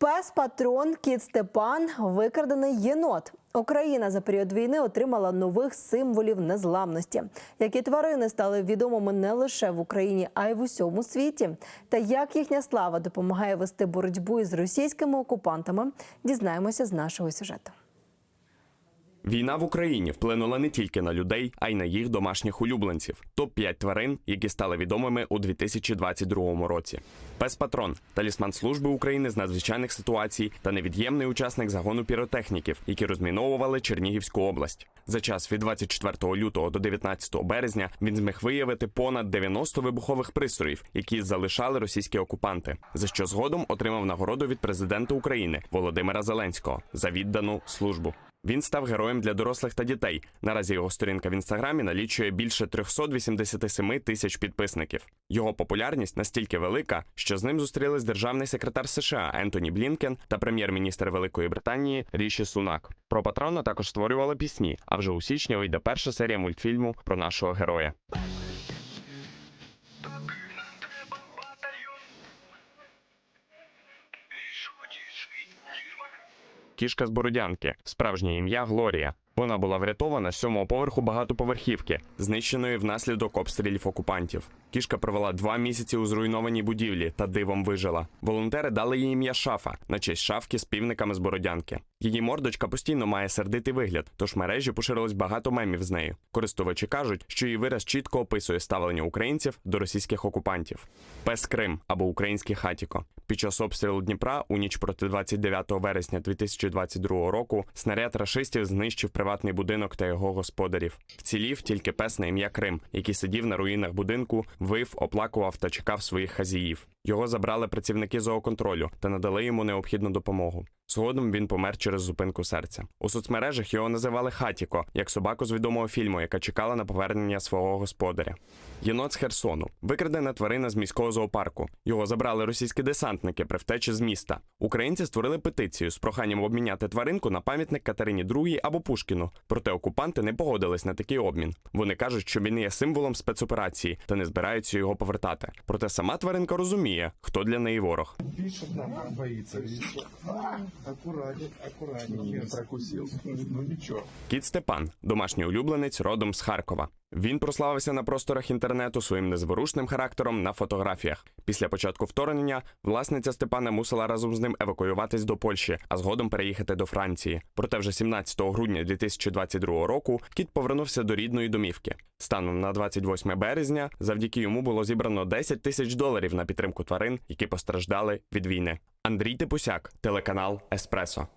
Пес патрон кіт Степан викрадений єнот. Україна за період війни отримала нових символів незламності, які тварини стали відомими не лише в Україні, а й в усьому світі. Та як їхня слава допомагає вести боротьбу із російськими окупантами, дізнаємося з нашого сюжету. Війна в Україні вплинула не тільки на людей, а й на їх домашніх улюбленців. Топ 5 тварин, які стали відомими у 2022 році. Пес Патрон талісман служби України з надзвичайних ситуацій та невід'ємний учасник загону піротехніків, які розміновували Чернігівську область. За час від 24 лютого до 19 березня він зміг виявити понад 90 вибухових пристроїв, які залишали російські окупанти, за що згодом отримав нагороду від президента України Володимира Зеленського за віддану службу. Він став героєм для дорослих та дітей. Наразі його сторінка в інстаграмі налічує більше 387 тисяч підписників. Його популярність настільки велика, що з ним зустрілись державний секретар США Ентоні Блінкен та прем'єр-міністр Великої Британії Ріші Сунак. Про патрона також створювали пісні. А вже у січні вийде перша серія мультфільму про нашого героя. Кішка з Бородянки, справжнє ім'я Глорія. Вона була врятована з сьомого поверху багатоповерхівки, знищеної внаслідок обстрілів окупантів. Кішка провела два місяці у зруйнованій будівлі та дивом вижила. Волонтери дали їй ім'я Шафа на честь шафки з півниками з Бородянки. Її мордочка постійно має сердитий вигляд, тож в мережі поширилось багато мемів з нею. Користувачі кажуть, що її вираз чітко описує ставлення українців до російських окупантів. Пес Крим або український хатіко. Під час обстрілу Дніпра у ніч проти 29 вересня 2022 року снаряд рашистів знищив приватний будинок та його господарів. Вцілів тільки пес на ім'я Крим, який сидів на руїнах будинку, вив, оплакував та чекав своїх хазіїв. Його забрали працівники зооконтролю та надали йому необхідну допомогу. Згодом він помер через зупинку серця. У соцмережах його називали Хатіко, як собаку з відомого фільму, яка чекала на повернення свого господаря. Єнот з Херсону викрадена тварина з міського зоопарку. Його забрали російські десантники при втечі з міста. Українці створили петицію з проханням обміняти тваринку на пам'ятник Катерині II або Пушкіну. Проте окупанти не погодились на такий обмін. Вони кажуть, що він є символом спецоперації та не збираються його повертати. Проте сама тваринка розуміє, хто для неї ворог. Пишет, да, Аккуратнее, аккуратнее. Ну. Кіт Степан, домашній улюбленець родом з Харкова. Він прославився на просторах інтернету своїм незворушним характером на фотографіях. Після початку вторгнення власниця Степана мусила разом з ним евакуюватись до Польщі, а згодом переїхати до Франції. Проте вже 17 грудня 2022 року кіт повернувся до рідної домівки. Станом на 28 березня, завдяки йому було зібрано 10 тисяч доларів на підтримку тварин, які постраждали від війни. Андрій Типусяк, телеканал Еспресо.